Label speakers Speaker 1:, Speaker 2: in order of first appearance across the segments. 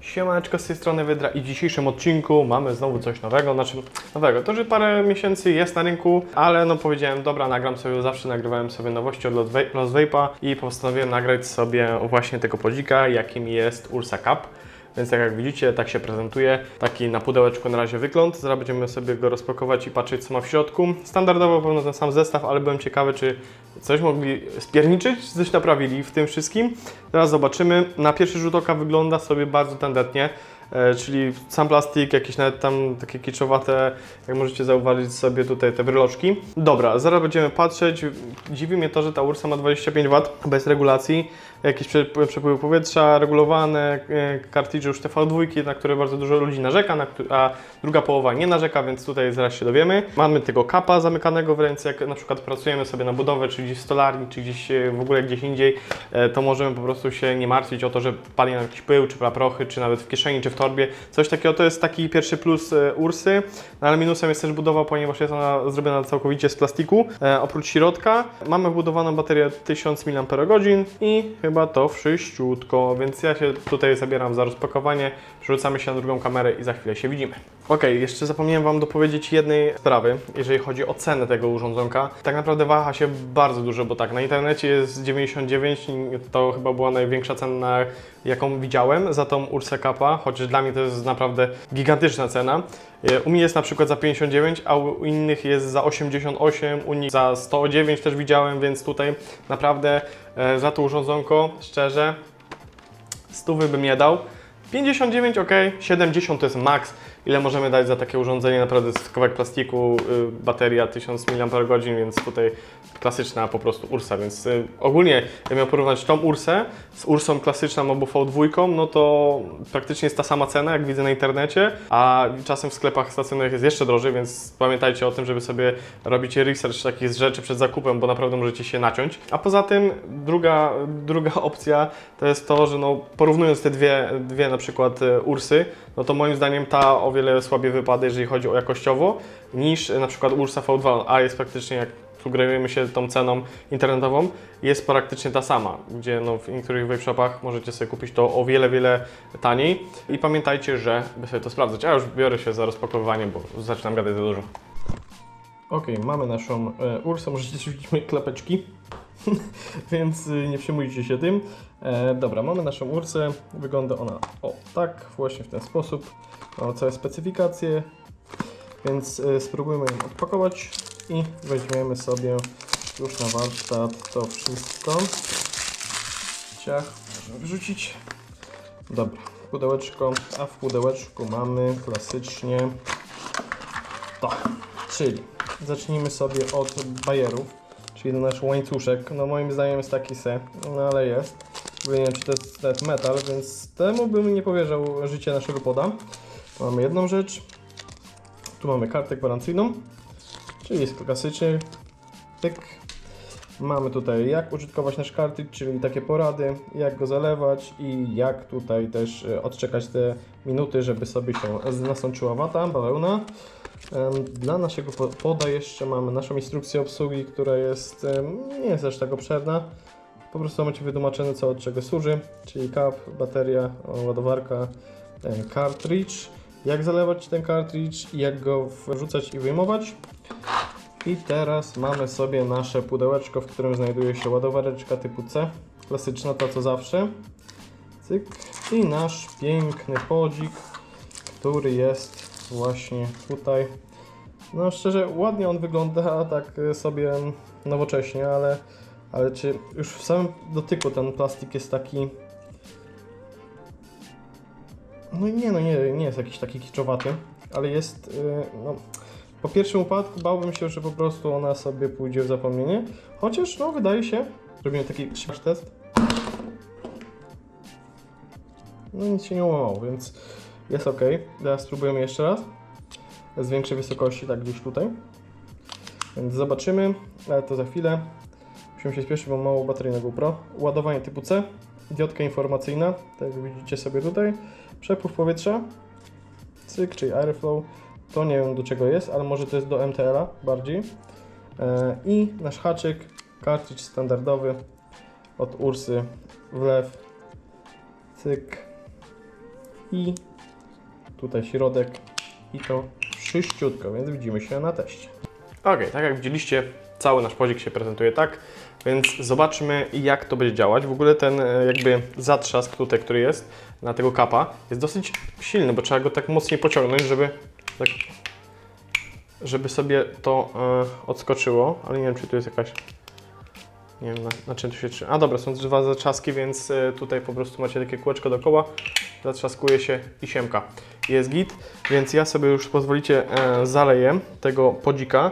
Speaker 1: Siemaneczko z tej strony Wydra i w dzisiejszym odcinku mamy znowu coś nowego, znaczy nowego, to że parę miesięcy jest na rynku, ale no powiedziałem, dobra, nagram sobie, zawsze nagrywałem sobie nowości od Lost Vape'a i postanowiłem nagrać sobie właśnie tego podzika, jakim jest Ursa Cup. Więc tak jak widzicie, tak się prezentuje. Taki na pudełeczku na razie wygląd. Zaraz będziemy sobie go rozpakować i patrzeć, co ma w środku. Standardowo pewno ten sam zestaw, ale byłem ciekawy, czy coś mogli spierniczyć, czy coś naprawili w tym wszystkim. Teraz zobaczymy. Na pierwszy rzut oka wygląda sobie bardzo tandetnie. E, czyli sam plastik, jakieś nawet tam takie kiczowate, jak możecie zauważyć sobie tutaj te bryloczki. Dobra, zaraz będziemy patrzeć. Dziwi mnie to, że ta Ursa ma 25 W bez regulacji. Jakieś prze- przepływy powietrza regulowane, e, kartridże już TV2, na które bardzo dużo ludzi narzeka, a druga połowa nie narzeka, więc tutaj zaraz się dowiemy. Mamy tego kapa zamykanego w ręce, jak na przykład pracujemy sobie na budowę, czy gdzieś w stolarni, czy gdzieś e, w ogóle gdzieś indziej, e, to możemy po prostu się nie martwić o to, że pali nam jakiś pył, czy paprochy, czy nawet w kieszeni, czy w torbie. Coś takiego to jest taki pierwszy plus Ursy, no ale minusem jest też budowa, ponieważ jest ona zrobiona całkowicie z plastiku. Oprócz środka mamy wbudowaną baterię 1000 mAh i chyba to wszyściutko, więc ja się tutaj zabieram za rozpakowanie, przerzucamy się na drugą kamerę i za chwilę się widzimy. Ok, jeszcze zapomniałem Wam dopowiedzieć jednej sprawy, jeżeli chodzi o cenę tego urządzonka. Tak naprawdę waha się bardzo dużo, bo tak, na internecie jest 99, i to chyba była największa cena, jaką widziałem za tą Ursę Kappa, chociaż dla mnie to jest naprawdę gigantyczna cena. E, U mnie jest na przykład za 59, a u innych jest za 88, u nich za 109 też widziałem, więc tutaj naprawdę e, za to urządzonko, szczerze, stówy bym nie dał. 59 ok, 70 to jest max. Ile możemy dać za takie urządzenie? Naprawdę jest kawałek plastiku, y, bateria 1000 mAh, więc tutaj klasyczna po prostu Ursa, więc y, ogólnie jak miał porównać tą Ursę z Ursą klasyczną albo V2, no to praktycznie jest ta sama cena, jak widzę na internecie, a czasem w sklepach stacjonarnych jest jeszcze drożej, więc pamiętajcie o tym, żeby sobie robić research takich rzeczy przed zakupem, bo naprawdę możecie się naciąć. A poza tym druga, druga opcja to jest to, że no, porównując te dwie, dwie na przykład e, Ursy, no to moim zdaniem ta o wiele słabiej wypada, jeżeli chodzi o jakościowo, niż e, na przykład Ursa V2, a jest praktycznie jak sugerujemy się tą ceną internetową, jest praktycznie ta sama, gdzie no, w niektórych vape shopach możecie sobie kupić to o wiele, wiele taniej i pamiętajcie, że by sobie to sprawdzać. Ja już biorę się za rozpakowywanie, bo zaczynam gadać za dużo. Ok, mamy naszą e, Ursę, możecie widzieć moje klapeczki, więc y, nie przejmujcie się tym. E, dobra, mamy naszą Ursę, wygląda ona o tak, właśnie w ten sposób. Mamy całe specyfikacje, więc e, spróbujmy ją odpakować i weźmiemy sobie już na warsztat to wszystko. Ciach, możemy wrzucić. Dobra, pudełeczko, a w pudełeczku mamy klasycznie to, czyli zacznijmy sobie od bajerów, czyli ten nasz łańcuszek. No moim zdaniem jest taki se, no ale jest. Bo nie wiem, czy to jest metal, więc temu bym nie powierzał życia naszego poda. Mamy jedną rzecz. Tu mamy kartę gwarancyjną, czyli jest klasyczny. Tyk. Mamy tutaj jak użytkować nasz kartridż, czyli takie porady, jak go zalewać i jak tutaj też e, odczekać te minuty, żeby sobie się nasączyła wata, bawełna. Dla naszego po- poda jeszcze mamy naszą instrukcję obsługi, która jest, nie jest aż tak obszerna. Po prostu macie wytłumaczone co od czego służy, czyli kap, bateria, ładowarka, ten cartridge, jak zalewać ten cartridge, jak go wrzucać i wyjmować. I teraz mamy sobie nasze pudełeczko, w którym znajduje się ładowareczka typu C, klasyczna, ta co zawsze. Cyk. I nasz piękny podzik, który jest właśnie tutaj. No szczerze, ładnie on wygląda, tak sobie nowocześnie, ale, ale czy już w samym dotyku ten plastik jest taki... No nie, no nie, nie jest jakiś taki kiczowaty, ale jest, y, no... Po pierwszym upadku bałbym się, że po prostu ona sobie pójdzie w zapomnienie, chociaż no wydaje się, robimy taki szybki test. No nic się nie ułamało, więc jest ok. Teraz spróbujemy jeszcze raz. Z większej wysokości, tak gdzieś tutaj. Więc zobaczymy, ale to za chwilę. Musimy się spieszyć, bo mało baterii na GoPro. Ładowanie typu C. Diodka informacyjna, tak jak widzicie sobie tutaj. Przepływ powietrza. Cyk, czyli airflow. To nie wiem do czego jest, ale może to jest do MTL-a bardziej. E, I nasz haczyk, kartridż standardowy od Ursy wlew. Cyk. i tutaj środek i to wszyściutko, więc widzimy się na teście. Ok, tak jak widzieliście, cały nasz podzik się prezentuje tak, więc zobaczmy jak to będzie działać. W ogóle ten e, jakby zatrzask tutaj, który jest na tego kapa, jest dosyć silny, bo trzeba go tak mocniej pociągnąć, żeby tak, żeby sobie to e, odskoczyło, ale nie wiem czy tu jest jakaś nie wiem na, na czym to się trzyma. A dobra, są dwa zatrzaski, więc e, tutaj po prostu macie takie kółeczko dookoła, zatrzaskuje się i siemka. Jest git, więc ja sobie już pozwolicie e, zaleję tego podzika.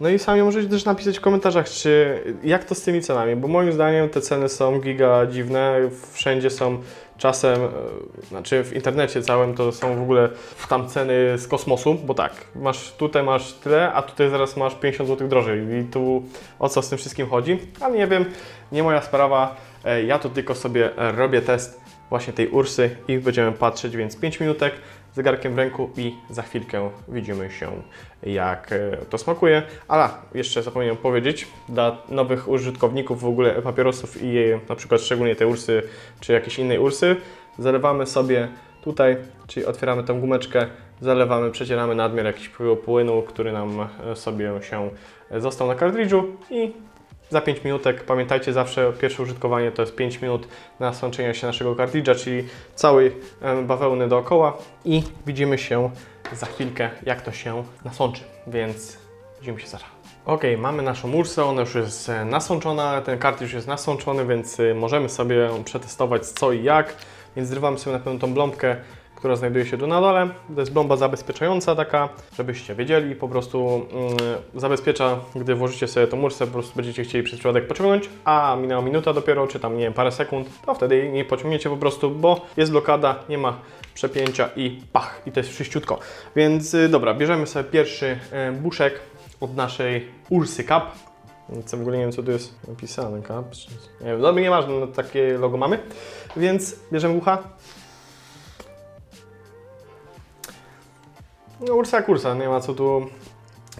Speaker 1: No i sami możecie też napisać w komentarzach, czy jak to z tymi cenami, bo moim zdaniem te ceny są giga dziwne, wszędzie są czasem, e, znaczy w internecie całym to są w ogóle tam ceny z kosmosu, bo tak, masz tutaj masz tyle, a tutaj zaraz masz 50 zł drożej. I tu o co z tym wszystkim chodzi, ale nie wiem, nie moja sprawa, E, ja tu tylko sobie robię test właśnie tej Ursy i będziemy patrzeć, więc 5 minutek zegarkiem w ręku i za chwilkę widzimy się jak e, to smakuje. Ale jeszcze zapomniałem powiedzieć, dla nowych użytkowników w ogóle papierosów i na przykład szczególnie tej Ursy czy jakiejś innej Ursy, zalewamy sobie tutaj, czyli otwieramy tą gumeczkę, zalewamy, przecieramy nadmiar jakiegoś płynu, który nam e, sobie się e, został na kartridżu i za 5 minutek. Pamiętajcie zawsze, pierwsze użytkowanie to jest 5 minut na sączenie się naszego kartridża, czyli całej bawełny dookoła i widzimy się za chwilkę, jak to się nasączy, więc widzimy się zaraz. Ok, mamy naszą ursę, ona już jest e, nasączona, ten kartridż jest nasączony, więc e, możemy sobie przetestować co i jak, więc zrywamy sobie na pewno tą bląbkę, która znajduje się tu na dole. To jest blomba zabezpieczająca taka, żebyście wiedzieli, po prostu mm, zabezpiecza, gdy włożycie sobie tą mursę, po prostu będziecie chcieli przez przypadek pociągnąć, a minęła minuta dopiero, czy tam nie wiem, parę sekund, to wtedy nie pociągniecie po prostu, bo jest blokada, nie ma przepięcia i pach, i to jest wszyściutko. Więc y, dobra, bierzemy sobie pierwszy y, buszek od naszej Ursy Cup. Co w ogóle nie wiem, co tu jest napisane, Cup. Nie wiem, no nieważne, no, takie logo mamy. Więc bierzemy bucha, No Ursa kursa, nie ma co tu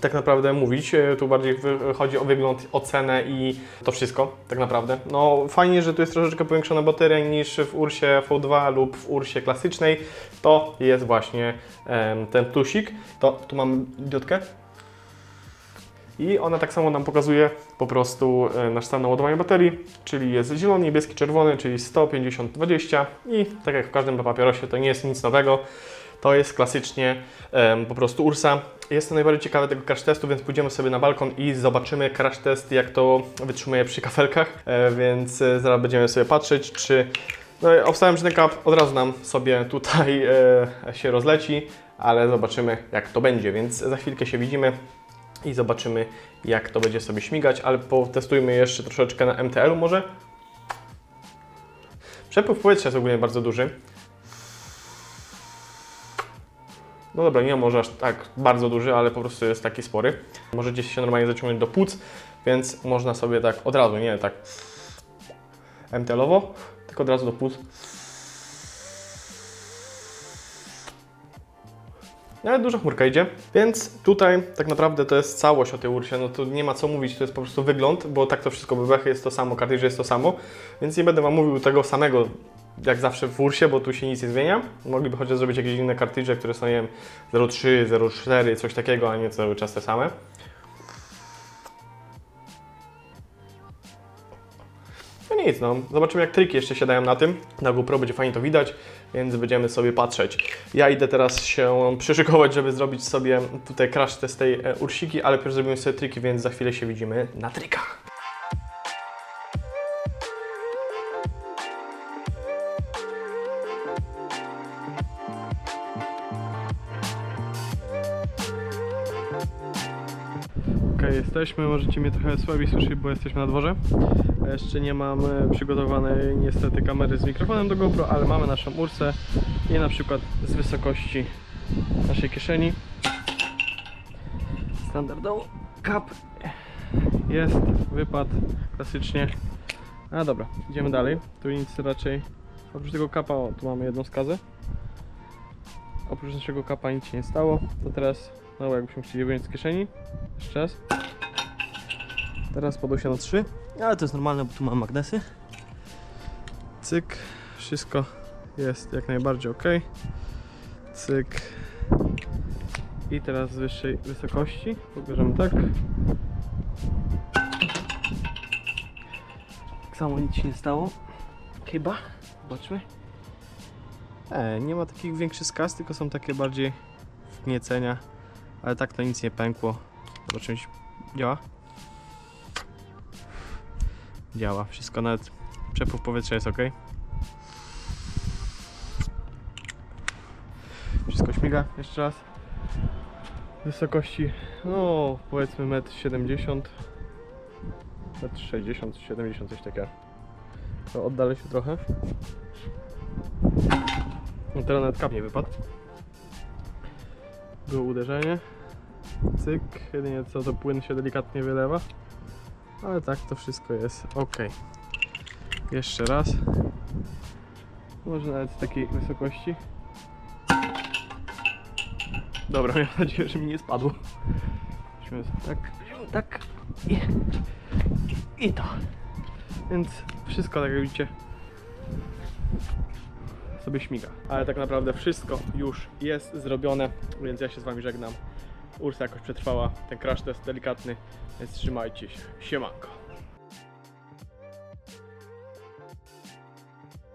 Speaker 1: tak naprawdę mówić. E, Tu bardziej chodzi o wygląd, o cenę i to wszystko, tak naprawdę. No fajnie, że tu jest troszeczkę powiększona bateria niż w Ursie V2 lub w Ursie klasycznej. To jest właśnie em, ten plusik. To tu mam diodkę. I ona tak samo nam pokazuje po prostu e, nasz stan naładowania baterii, czyli jest zielony, niebieski, czerwony, czyli 150, 20 i tak jak w każdym papierosie to nie jest nic nowego. To jest klasycznie em, po prostu Ursa. Jestem najbardziej ciekawy tego crash testu, więc pójdziemy sobie na balkon i zobaczymy crash test, jak to wytrzymuje przy kafelkach. E, więc e, zaraz będziemy sobie patrzeć, czy. No, obstawiam, że ten kap od razu nam sobie tutaj e, się rozleci, ale zobaczymy, jak to będzie. Więc za chwilkę się widzimy i zobaczymy, jak to będzie sobie śmigać, ale potestujmy jeszcze troszeczkę na MTL-u może. Przepływ powietrza jest ogólnie bardzo duży. No dobra, nie może aż tak bardzo duży, ale po prostu jest taki spory. Możecie się normalnie zaciągnąć do płuc, więc można sobie tak od razu, nie tak MTL-owo, tylko od razu do płuc. Ale duża chmurka idzie, więc tutaj tak naprawdę to jest całość o tej ursie, no to nie ma co mówić, to jest po prostu wygląd, bo tak to wszystko bebechy jest to samo, kartridże jest to samo, więc nie będę Wam mówił tego samego jak zawsze w ursie, bo tu się nic nie zmienia. Mogliby chociaż zrobić jakieś inne kartridże, które są, nie wiem, 0,3, 0,4, coś takiego, a nie cały czas te same. No nic, no. Zobaczymy jak triki jeszcze siadają na tym. Na GoPro będzie fajnie to widać, więc będziemy sobie patrzeć. Ja idę teraz się przyszykować, żeby zrobić sobie tutaj crash test tej e, ursiki, ale pierwszy zrobimy sobie triki, więc za chwilę się widzimy na trikach. Okej, jesteśmy, możecie mnie trochę słabiej słyszeć, bo jesteśmy na dworze. Ja Jeszcze nie mam e, przygotowanej niestety kamery z mikrofonem do GoPro, ale mamy naszą ursę i na przykład z wysokości naszej kieszeni standardowo kap jest, wypad klasycznie. A dobra, idziemy dalej. Tu nic raczej, oprócz tego kapa, o, tu mamy jedną skazę. Oprócz naszego kapa nic się nie stało. To teraz, no jakbyśmy chcieli wyjąć z kieszeni, jeszcze raz. Teraz podał się na 3.
Speaker 2: Ale to jest normalne, bo tu mam magnesy.
Speaker 1: Cyk, wszystko jest jak najbardziej ok. Cyk. I teraz z wyższej wysokości pobierzemy tak. Tak samo nic się nie stało. Chyba. Zobaczmy. E, nie ma takich większych skaz, tylko są takie bardziej wgniecenia. Ale tak to nic nie pękło. Zobaczymy, czy działa. Działa, wszystko nawet przepływ powietrza jest ok. Wszystko śmiga, jeszcze raz. Wysokości, no powiedzmy 1,70 m. 1,60 m, 70 coś takiego. To oddalę się trochę. No teraz nawet kap nie wypadł. Było uderzenie. Cyk, jedynie co to płyn się delikatnie wylewa. Ale tak to wszystko jest ok. Jeszcze raz. Może nawet z takiej wysokości. Dobra, mam nadzieję, że mi nie spadło. Weźmy tak, tak i, i to. Więc wszystko, tak jak widzicie, sobie śmiga. Ale tak naprawdę wszystko już jest zrobione, więc ja się z Wami żegnam. Ursa jakoś przetrwała, ten crash test delikatny, więc trzymajcie się. Siemanko.